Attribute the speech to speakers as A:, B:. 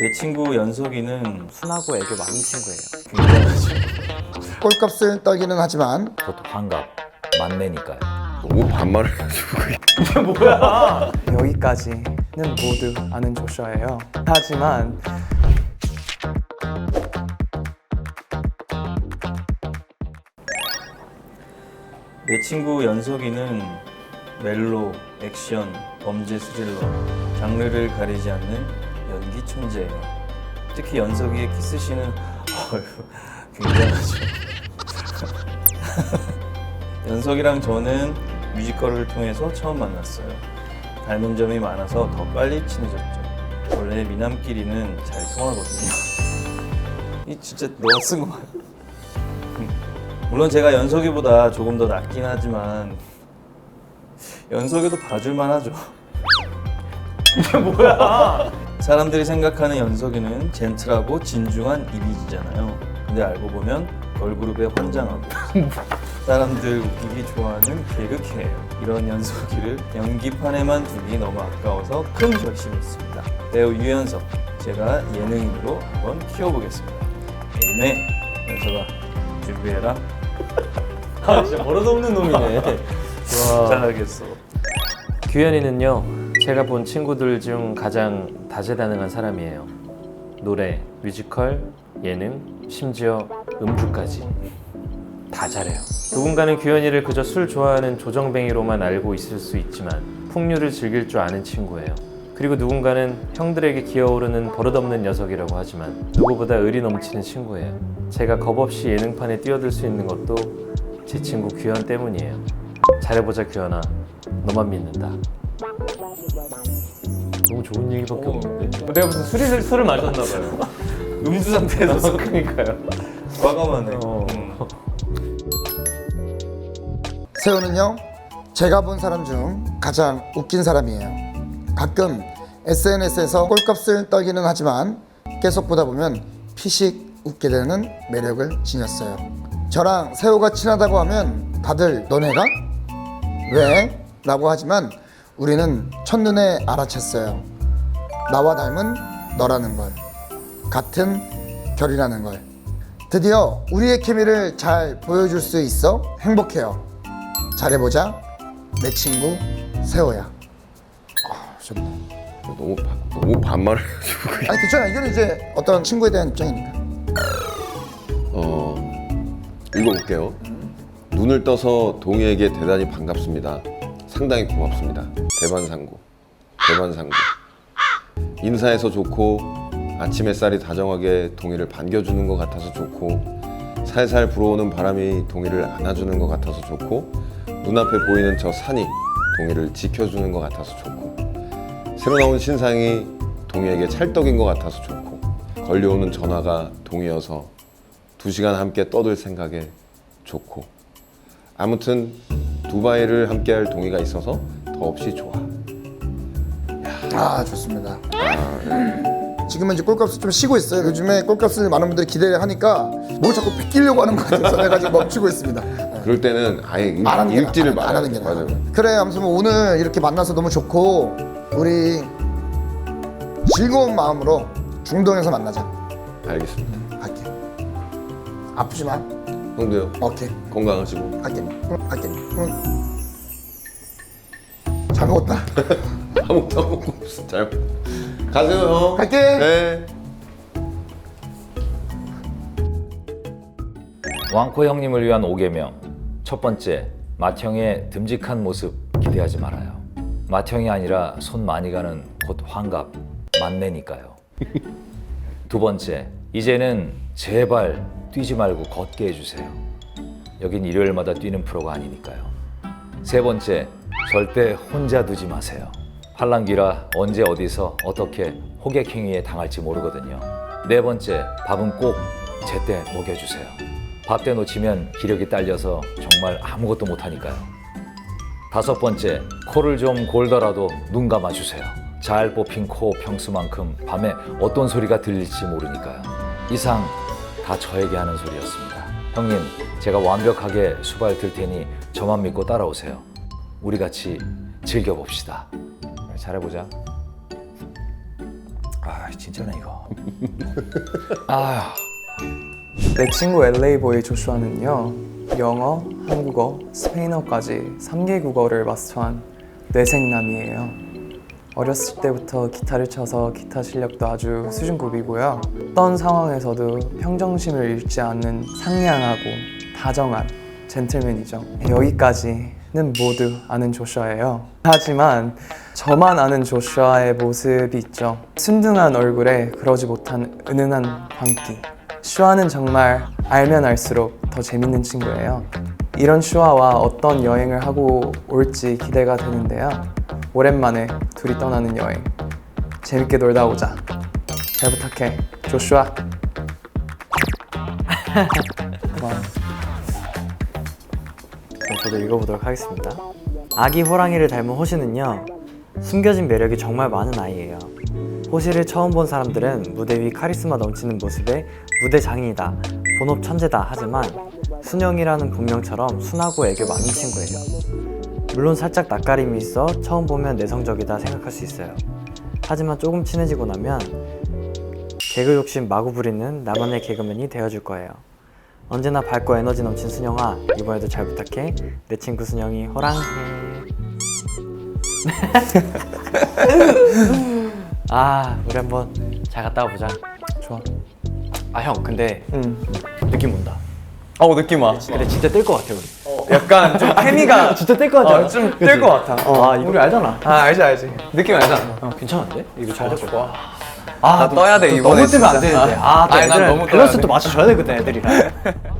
A: 내 친구 연석이는
B: 순하고 애교 많은 친구예요.
A: 굉장하죠.
C: 꼴값을 떨기는 하지만
D: 곧 환갑 만내니까요.
E: 너무 반말을 해가지고
B: 여기까지는 모두 아는 조슈아예요. 하지만
A: 내 친구 연석이는 멜로, 액션, 범죄 스릴러 장르를 가리지 않는 연기 천재예요. 특히 연석이의 키스씬은 어휴, 굉장하죠. 연석이랑 저는 뮤지컬을 통해서 처음 만났어요. 닮은 점이 많아서 더 빨리 친해졌죠. 원래 미남끼리는 잘 통하거든요. 이 진짜 너가 쓴거 맞아? 물론 제가 연석이보다 조금 더 낫긴 하지만 연석이도 봐줄만 하죠. 이게 뭐야? 사람들이 생각하는 연석이는 젠틀하고 진중한 이미지잖아요. 근데 알고 보면 걸그룹에 환장하고 사람들 웃기기 좋아하는 개그캐예요. 이런 연석이를 연기판에만 두기 너무 아까워서 큰 결심했습니다. 배우 유연석, 제가 예능인으로 한번 키워보겠습니다. 에이메, 연석아, 준비해라.
F: 아 진짜 버릇없는 놈이네.
A: 잘하겠어.
F: 규현이는요 제가 본 친구들 중 가장 다재다능한 사람이에요. 노래, 뮤지컬, 예능, 심지어 음주까지 다 잘해요. 누군가는 규현이를 그저 술 좋아하는 조정뱅이로만 알고 있을 수 있지만 풍류를 즐길 줄 아는 친구예요. 그리고 누군가는 형들에게 기어오르는 버릇없는 녀석이라고 하지만 누구보다 의리 넘치는 친구예요. 제가 겁없이 예능판에 뛰어들 수 있는 것도 제 친구 규현 때문이에요. 잘해보자 규현아, 너만 믿는다. 너무 좋은 얘기밖에 없는데. 내가 무슨 술을 술을 마셨나 봐요.
A: 음주 상태에서
F: 그러니까요.
A: 과감하네.
F: 어.
A: 음.
C: 세호는요 제가 본 사람 중 가장 웃긴 사람이에요 가끔 SNS에서 꼴값을 떨기는 하지만 계속 보다 보면 피식 웃게 되는 매력을 지녔어요 저랑 세호가 친하다고 하면 다들 너네가? 왜? 라고 하지만 우리는 첫눈에 알아챘어요. 나와 닮은 너라는 걸 같은 결이라는 걸. 드디어 우리의 케미를 잘 보여줄 수 있어 행복해요. 잘해보자 내 친구 세호야. 아, 좋네.
E: 너무 바- 너무 반말을 해가지고
C: 아니 괜찮아. 이거는 이제 어떤 친구에 대한 입장이니까.
E: 어 읽어볼게요. 눈을 떠서 동희에게 대단히 반갑습니다. 상당히 고맙습니다. 대반상구, 대반상구. 인사해서 좋고 아침 햇살이 다정하게 동희를 반겨주는 것 같아서 좋고 살살 불어오는 바람이 동희를 안아주는 것 같아서 좋고 눈앞에 보이는 저 산이 동희를 지켜주는 것 같아서 좋고 새로 나온 신상이 동희에게 찰떡인 것 같아서 좋고 걸려오는 전화가 동희여서 두 시간 함께 떠들 생각에 좋고 아무튼 두바이를 함께할 동의가 있어서 더없이 좋아.
C: 아 좋습니다 지금은 이제 꼴값을 좀 쉬고 있어요 요즘에 꼴값을 많은 분들이 기대를 하니까 뭘 자꾸 뺏기려고 하는 것 같아서 내가 지금 멈추고 있습니다
E: 그럴 때는 아예 읽,
C: 안 하는 게
E: 읽지를
C: 나아, 안
E: 말아요.
C: 하는 게 나아.
E: 맞아요.
C: 그래 아무튼 뭐 오늘 이렇게 만나서 너무 좋고 우리 즐거운 마음으로 중동에서 만나자
E: 알겠습니다.
C: 갈게 아프지 마
E: 형도요.
C: 오케이
E: 건강하시고.
C: 갈게 응. 잘 먹었다
E: 아무것도 안 먹고. 잘 가세요 형.
C: 갈게
E: 네.
D: 왕코 형님을 위한 5계명 첫 번째 맏형의 듬직한 모습 기대하지 말아요 맏형이 아니라 손 많이 가는 곧 환갑 만내니까요 두 번째 이제는 제발 뛰지 말고 걷게 해주세요 여긴 일요일마다 뛰는 프로가 아니니까요 세 번째 절대 혼자 두지 마세요 팔랑귀라 언제 어디서 어떻게 호객행위에 당할지 모르거든요 네 번째 밥은 꼭 제때 먹여주세요 밥 때 놓치면 기력이 딸려서 정말 아무것도 못하니까요. 다섯 번째, 코를 좀 골더라도 눈 감아주세요. 잘 뽑힌 코 평수만큼 밤에 어떤 소리가 들릴지 모르니까요. 이상 다 저에게 하는 소리였습니다. 형님, 제가 완벽하게 수발 들 테니 저만 믿고 따라오세요. 우리 같이 즐겨봅시다. 잘해보자. 아 진짜네 이거. 아
B: 내 친구 LA보이 조슈아는요 영어, 한국어, 스페인어까지 3개 국어를 마스터한 뇌생남이에요 어렸을 때부터 기타를 쳐서 기타 실력도 아주 수준급이고요. 어떤 상황에서도 평정심을 잃지 않는 상냥하고 다정한 젠틀맨이죠. 여기까지는 모두 아는 조슈아예요. 하지만 저만 아는 조슈아의 모습이 있죠. 순둥한 얼굴에 그러지 못한 은은한 광기. 슈아는 정말 알면 알수록 더 재밌는 친구예요. 이런 슈아와 어떤 여행을 하고 올지 기대가 되는데요. 오랜만에 둘이 떠나는 여행. 재밌게 놀다 오자. 잘 부탁해, 조슈아. 고마워.
G: 저도 읽어보도록 하겠습니다. 아기 호랑이를 닮은 호시는요, 숨겨진 매력이 정말 많은 아이예요. 호시를 처음 본 사람들은 무대 위 카리스마 넘치는 모습에 무대 장인이다, 본업 천재다 하지만 순영이라는 본명처럼 순하고 애교 많은 친구예요. 물론 살짝 낯가림이 있어 처음 보면 내성적이다 생각할 수 있어요. 하지만 조금 친해지고 나면 개그 욕심 마구 부리는 나만의 개그맨이 되어줄 거예요. 언제나 밝고 에너지 넘친 순영아 이번에도 잘 부탁해 내 친구 순영이 호랑해 아 우리 한번 잘 갔다 와보자
B: 좋아.
G: 아 형 근데
B: 응.
G: 느낌 온다
B: 어 느낌 와.
G: 근데 진짜 뜰 것 같아 우리
B: 약간 좀 케미가
G: 진짜 뜰것 같아
B: 어, 좀뜰 것 같아. 어.
G: 아 이거 우리 알잖아
B: 아 알지 알지. 느낌 알잖아.
G: 어, 괜찮은데? 이거 잘 될것 같아
B: 아 떠야 돼 이번에.
G: 너무 뜨면 안. 되는데 아, 또
B: 아니, 난 너무 떠야
G: 밸런스
B: 돼.
G: 또 맞춰줘야 되거든 애들이랑